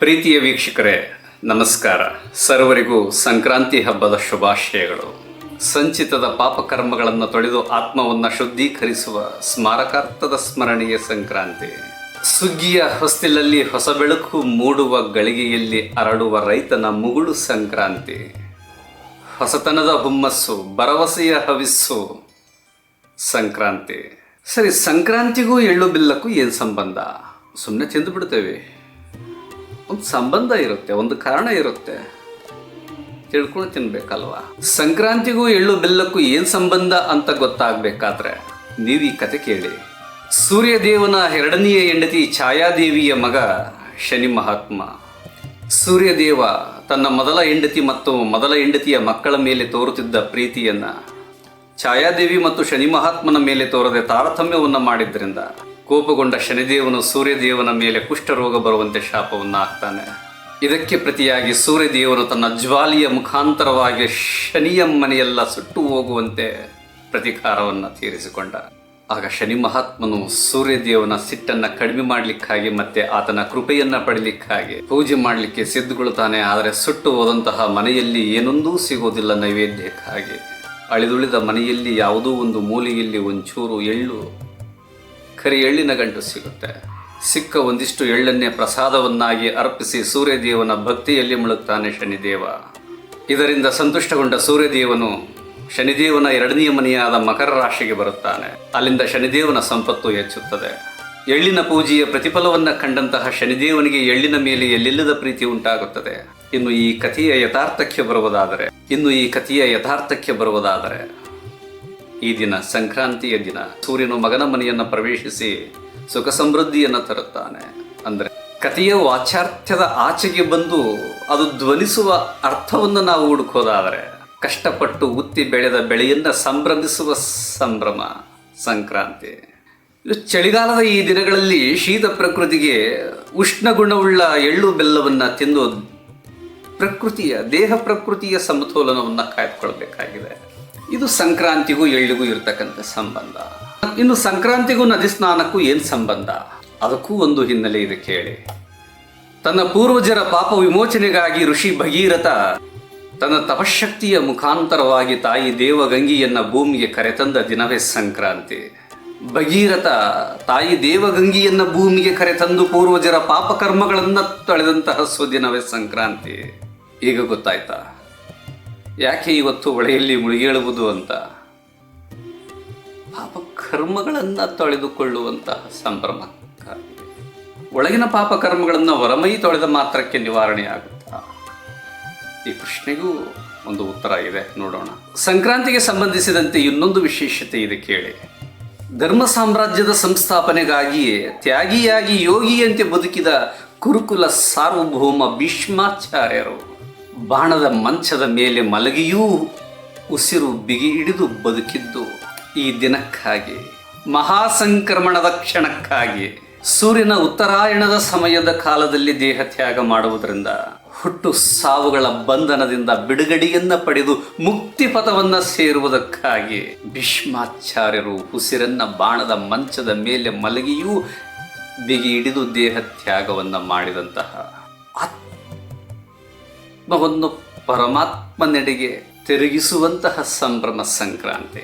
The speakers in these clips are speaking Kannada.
ಪ್ರೀತಿಯ ವೀಕ್ಷಕರೇ, ನಮಸ್ಕಾರ. ಸರ್ವರಿಗೂ ಸಂಕ್ರಾಂತಿ ಹಬ್ಬದ ಶುಭಾಶಯಗಳು. ಸಂಚಿತದ ಪಾಪಕರ್ಮಗಳನ್ನು ತೊಳೆದು ಆತ್ಮವನ್ನು ಶುದ್ಧೀಕರಿಸುವ ಸ್ಮಾರಕಾರ್ಥದ ಸ್ಮರಣೀಯ ಸಂಕ್ರಾಂತಿ. ಸುಗ್ಗಿಯ ಹೊಸ್ತಿಲಲ್ಲಿ ಹೊಸ ಬೆಳಕು ಮೂಡುವ ಗಳಿಗೆಯಲ್ಲಿ ಅರಳುವ ರೈತನ ಮುಗುಳು ಸಂಕ್ರಾಂತಿ. ಹೊಸತನದ ಹುಮ್ಮಸ್ಸು, ಭರವಸೆಯ ಹವಿಸ್ಸು ಸಂಕ್ರಾಂತಿ. ಸರಿ, ಸಂಕ್ರಾಂತಿಗೂ ಎಳ್ಳು ಬಿಲ್ಲಕ್ಕೂ ಏನು ಸಂಬಂಧ? ಸುಮ್ಮನೆ ತಿಂದು ಬಿಡ್ತೇವೆ. ಒಂದು ಸಂಬಂಧ ಇರುತ್ತೆ, ಒಂದು ಕಾರಣ ಇರುತ್ತೆ. ತಿಳ್ಕೊಂಡು ತಿನ್ಬೇಕಲ್ವಾ? ಸಂಕ್ರಾಂತಿಗೂ ಎಳ್ಳು ಬೆಲ್ಲಕ್ಕೂ ಏನು ಸಂಬಂಧ ಅಂತ ಗೊತ್ತಾಗಬೇಕಾದ್ರೆ, ನೀವು ಈ ಕತೆ ಕೇಳಿ. ಸೂರ್ಯದೇವನ ಎರಡನೆಯ ಹೆಂಡತಿ ಛಾಯಾದೇವಿಯ ಮಗ ಶನಿ ಮಹಾತ್ಮ. ಸೂರ್ಯದೇವ ತನ್ನ ಮೊದಲ ಹೆಂಡತಿ ಮತ್ತು ಮೊದಲ ಹೆಂಡತಿಯ ಮಕ್ಕಳ ಮೇಲೆ ತೋರುತ್ತಿದ್ದ ಪ್ರೀತಿಯನ್ನ ಛಾಯಾದೇವಿ ಮತ್ತು ಶನಿ ಮಹಾತ್ಮನ ಮೇಲೆ ತೋರದೆ ತಾರತಮ್ಯವನ್ನು ಮಾಡಿದ್ರಿಂದ ಕೋಪಗೊಂಡ ಶನಿದೇವನು ಸೂರ್ಯದೇವನ ಮೇಲೆ ಕುಷ್ಠರೋಗ ಬರುವಂತೆ ಶಾಪವನ್ನು ಹಾಕ್ತಾನೆ ಇದಕ್ಕೆ ಪ್ರತಿಯಾಗಿ ಸೂರ್ಯದೇವನು ತನ್ನ ಜ್ವಾಲಿಯ ಮುಖಾಂತರವಾಗಿ ಶನಿಯ ಮನೆಯೆಲ್ಲ ಸುಟ್ಟು ಹೋಗುವಂತೆ ಪ್ರತಿಕಾರವನ್ನು ತೀರಿಸಿಕೊಂಡ. ಆಗ ಶನಿ ಮಹಾತ್ಮನು ಸೂರ್ಯದೇವನ ಸಿಟ್ಟನ್ನ ಕಡಿಮೆ ಮಾಡಲಿಕ್ಕಾಗಿ ಮತ್ತೆ ಆತನ ಕೃಪೆಯನ್ನ ಪಡಿಲಿಕ್ಕಾಗಿ ಪೂಜೆ ಮಾಡಲಿಕ್ಕೆ ಸಿದ್ಧಗೊಳ್ತಾನೆ ಆದರೆ ಸುಟ್ಟು ಹೋದಂತಹ ಮನೆಯಲ್ಲಿ ಏನೊಂದೂ ಸಿಗೋದಿಲ್ಲ ನೈವೇದ್ಯಕ್ಕಾಗಿ. ಅಳಿದುಳಿದ ಮನೆಯಲ್ಲಿ ಯಾವುದೋ ಒಂದು ಮೂಲೆಯಲ್ಲಿ ಒಂಚೂರು ಎಳ್ಳು ಕರಿ ಎಳ್ಳಿನ ಗಂಟು ಸಿಗುತ್ತೆ. ಸಿಕ್ಕ ಒಂದಿಷ್ಟು ಎಳ್ಳನ್ನೇ ಪ್ರಸಾದವನ್ನಾಗಿ ಅರ್ಪಿಸಿ ಸೂರ್ಯದೇವನ ಭಕ್ತಿಯಲ್ಲಿ ಮುಳುಗ್ತಾನೆ ಶನಿದೇವ. ಇದರಿಂದ ಸಂತುಷ್ಟಗೊಂಡ ಸೂರ್ಯದೇವನು ಶನಿದೇವನ ಎರಡನೆಯ ಮನೆಯಾದ ಮಕರ ರಾಶಿಗೆ ಬರುತ್ತಾನೆ. ಅಲ್ಲಿಂದ ಶನಿದೇವನ ಸಂಪತ್ತು ಹೆಚ್ಚುತ್ತದೆ. ಎಳ್ಳಿನ ಪೂಜೆಯ ಪ್ರತಿಫಲವನ್ನ ಕಂಡಂತಹ ಶನಿದೇವನಿಗೆ ಎಳ್ಳಿನ ಮೇಲೆ ಎಲ್ಲಿಲ್ಲದ ಪ್ರೀತಿ ಉಂಟಾಗುತ್ತದೆ. ಇನ್ನು ಈ ಕಥೆಯ ಯಥಾರ್ಥಕ್ಕೆ ಬರುವುದಾದರೆ, ಇನ್ನು ಈ ಕಥೆಯ ಯಥಾರ್ಥಕ್ಕೆ ಬರುವುದಾದರೆ ಈ ದಿನ ಸಂಕ್ರಾಂತಿಯ ದಿನ. ಸೂರ್ಯನು ಮಗನ ಮನೆಯನ್ನು ಪ್ರವೇಶಿಸಿ ಸುಖ ಸಮೃದ್ಧಿಯನ್ನು ತರುತ್ತಾನೆ. ಅಂದರೆ ಕಥೆಯ ವಾಚಾರ್ಥ್ಯದ ಆಚೆಗೆ ಬಂದು ಅದು ಧ್ವನಿಸುವ ಅರ್ಥವನ್ನು ನಾವು ಹುಡುಕೋದಾದರೆ ಕಷ್ಟಪಟ್ಟು ಉತ್ತಿ ಬೆಳೆದ ಬೆಳೆಯನ್ನು ಸಂಭ್ರಮಿಸುವ ಸಂಭ್ರಮ ಸಂಕ್ರಾಂತಿ. ಇದು ಚಳಿಗಾಲದ ಈ ದಿನಗಳಲ್ಲಿ ಶೀತ ಪ್ರಕೃತಿಗೆ ಉಷ್ಣ ಗುಣವುಳ್ಳ ಎಳ್ಳು ಬೆಲ್ಲವನ್ನು ತಿಂದು ಪ್ರಕೃತಿಯ, ದೇಹ ಪ್ರಕೃತಿಯ ಸಮತೋಲನವನ್ನು ಕಾಯ್ದುಕೊಳ್ಬೇಕಾಗಿದೆ. ಇದು ಸಂಕ್ರಾಂತಿಗೂ ಎಳ್ಳಿಗೂ ಇರತಕ್ಕಂಥ ಸಂಬಂಧ. ಇನ್ನು ಸಂಕ್ರಾಂತಿಗೂ ನದಿ ಸ್ನಾನಕ್ಕೂ ಏನು ಸಂಬಂಧ? ಅದಕ್ಕೂ ಒಂದು ಹಿನ್ನೆಲೆ ಇದೆ ಕೇಳಿ. ತನ್ನ ಪೂರ್ವಜರ ಪಾಪ ವಿಮೋಚನೆಗಾಗಿ ಋಷಿ ಭಗೀರಥ ತನ್ನ ತಪಶಕ್ತಿಯ ಮುಖಾಂತರವಾಗಿ ತಾಯಿ ದೇವಗಂಗಿಯನ್ನ ಭೂಮಿಗೆ ಕರೆತಂದ ದಿನವೇ ಸಂಕ್ರಾಂತಿ. ಭಗೀರಥ ತಾಯಿ ದೇವಗಂಗಿಯನ್ನ ಭೂಮಿಗೆ ಕರೆತಂದು ಪೂರ್ವಜರ ಪಾಪಕರ್ಮಗಳನ್ನು ತೊಳೆದಂತಹ ಸುದಿನವೇ ಸಂಕ್ರಾಂತಿ. ಈಗ ಗೊತ್ತಾಯ್ತಾ? ಯಾಕೆ ಇವತ್ತು ಹೊಳೆಯಲ್ಲಿ ಮುಳುಗೇಳುವುದು ಅಂತ? ಪಾಪ ಕರ್ಮಗಳನ್ನು ತೊಳೆದುಕೊಳ್ಳುವಂತಹ ಸಂಭ್ರಮ ಒಳಗಿನ ಪಾಪ ಕರ್ಮಗಳನ್ನು ಹೊರಮೈ ತೊಳೆದ ಮಾತ್ರಕ್ಕೆ ನಿವಾರಣೆ ಆಗುತ್ತಾ? ಈ ಪ್ರಶ್ನೆಗೂ ಒಂದು ಉತ್ತರ ಇದೆ, ನೋಡೋಣ. ಸಂಕ್ರಾಂತಿಗೆ ಸಂಬಂಧಿಸಿದಂತೆ ಇನ್ನೊಂದು ವಿಶೇಷತೆ ಇದೆ ಕೇಳಿ. ಧರ್ಮ ಸಾಮ್ರಾಜ್ಯದ ಸಂಸ್ಥಾಪನೆಗಾಗಿಯೇ ತ್ಯಾಗಿಯಾಗಿ ಯೋಗಿಯಂತೆ ಬದುಕಿದ ಕುರುಕುಲ ಸಾರ್ವಭೌಮ ಭೀಷ್ಮಾಚಾರ್ಯರು ಬಾಣದ ಮಂಚದ ಮೇಲೆ ಮಲಗಿಯೂ ಉಸಿರು ಬಿಗಿ ಹಿಡಿದು ಬದುಕಿದ್ದು ಈ ದಿನಕ್ಕಾಗಿ. ಮಹಾಸಂಕ್ರಮಣದ ಕ್ಷಣಕ್ಕಾಗಿ. ಸೂರ್ಯನ ಉತ್ತರಾಯಣದ ಸಮಯದ ಕಾಲದಲ್ಲಿ ದೇಹ ತ್ಯಾಗ ಮಾಡುವುದರಿಂದ ಹುಟ್ಟು ಸಾವುಗಳ ಬಂಧನದಿಂದ ಬಿಡುಗಡೆಯನ್ನ ಪಡೆದು ಮುಕ್ತಿ ಪಥವನ್ನ ಸೇರುವುದಕ್ಕಾಗಿ ಭೀಷ್ಮಾಚಾರ್ಯರು ಉಸಿರನ್ನ ಬಾಣದ ಮಂಚದ ಮೇಲೆ ಮಲಗಿಯೂ ಬಿಗಿ ಹಿಡಿದು ದೇಹ ತ್ಯಾಗವನ್ನ ಮಾಡಿದಂತಹ ಆತ್ಮವನ್ನು ಪರಮಾತ್ಮನೆಡೆಗೆ ತಿರುಗಿಸುವಂತಹ ಸಂಭ್ರಮ ಸಂಕ್ರಾಂತಿ.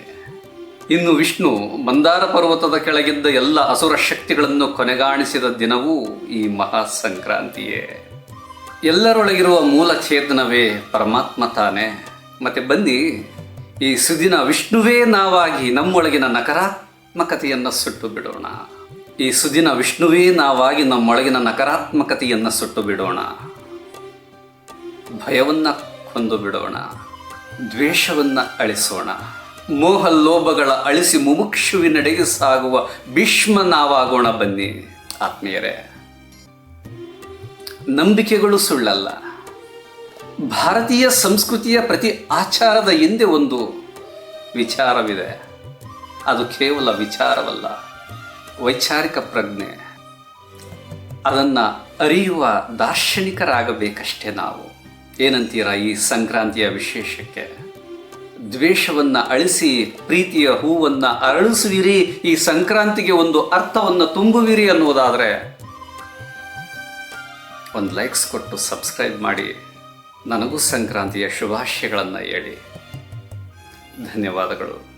ಇನ್ನು ವಿಷ್ಣು ಮಂದಾರ ಪರ್ವತದ ಕೆಳಗಿದ್ದ ಎಲ್ಲ ಅಸುರ ಶಕ್ತಿಗಳನ್ನು ಕೊನೆಗಾಣಿಸಿದ ದಿನವೂ ಈ ಮಹಾ ಸಂಕ್ರಾಂತಿಯೇ. ಎಲ್ಲರೊಳಗಿರುವ ಮೂಲ ಛೇದನವೇ ಪರಮಾತ್ಮ ತಾನೆ. ಮತ್ತೆ ಬನ್ನಿ, ಈ ಸುದಿನ ವಿಷ್ಣುವೇ ನಾವಾಗಿ ನಮ್ಮೊಳಗಿನ ನಕಾರಾತ್ಮಕತೆಯನ್ನು ಸುಟ್ಟು ಬಿಡೋಣ. ಈ ಸುದಿನ ವಿಷ್ಣುವೇ ನಾವಾಗಿ ನಮ್ಮೊಳಗಿನ ನಕಾರಾತ್ಮಕತೆಯನ್ನು ಸುಟ್ಟು ಬಿಡೋಣ. ಭಯವನ್ನ ಕೊಂದು ಬಿಡೋಣ, ದ್ವೇಷವನ್ನ ಅಳಿಸೋಣ. ಮೋಹ ಲೋಭಗಳ ಅಳಿಸಿ ಮುಮುಕ್ಷುವಿನಡೆಗೆ ಸಾಗುವ ಭೀಷ್ಮ ನಾವಾಗೋಣ ಬನ್ನಿ, ಆತ್ಮೀಯರೇ. ನಂಬಿಕೆಗಳು ಸುಳ್ಳಲ್ಲ. ಭಾರತೀಯ ಸಂಸ್ಕೃತಿಯ ಪ್ರತಿ ಆಚಾರದ ಹಿಂದೆ ಒಂದು ವಿಚಾರವಿದೆ. ಅದು ಕೇವಲ ವಿಚಾರವಲ್ಲ, ವೈಚಾರಿಕ ಪ್ರಜ್ಞೆ. ಅದನ್ನು ಅರಿಯುವ ದಾರ್ಶನಿಕರಾಗಬೇಕಷ್ಟೇ ನಾವು. ಏನಂತೀರ ಈ ಸಂಕ್ರಾಂತಿಯ ವಿಶೇಷಕ್ಕೆ? ದ್ವೇಷವನ್ನು ಅಳಿಸಿ, ಪ್ರೀತಿಯ ಹೂವನ್ನು ಅರಳಿಸುವಿರಿ, ಈ ಸಂಕ್ರಾಂತಿಗೆ ಒಂದು ಅರ್ಥವನ್ನು ತುಂಬುವಿರಿ ಅನ್ನುವುದಾದರೆ ಒಂದು ಲೈಕ್ಸ್ ಕೊಟ್ಟು ಸಬ್ಸ್ಕ್ರೈಬ್ ಮಾಡಿ, ನನಗೂ ಸಂಕ್ರಾಂತಿಯ ಶುಭಾಶಯಗಳನ್ನು ಹೇಳಿ. ಧನ್ಯವಾದಗಳು.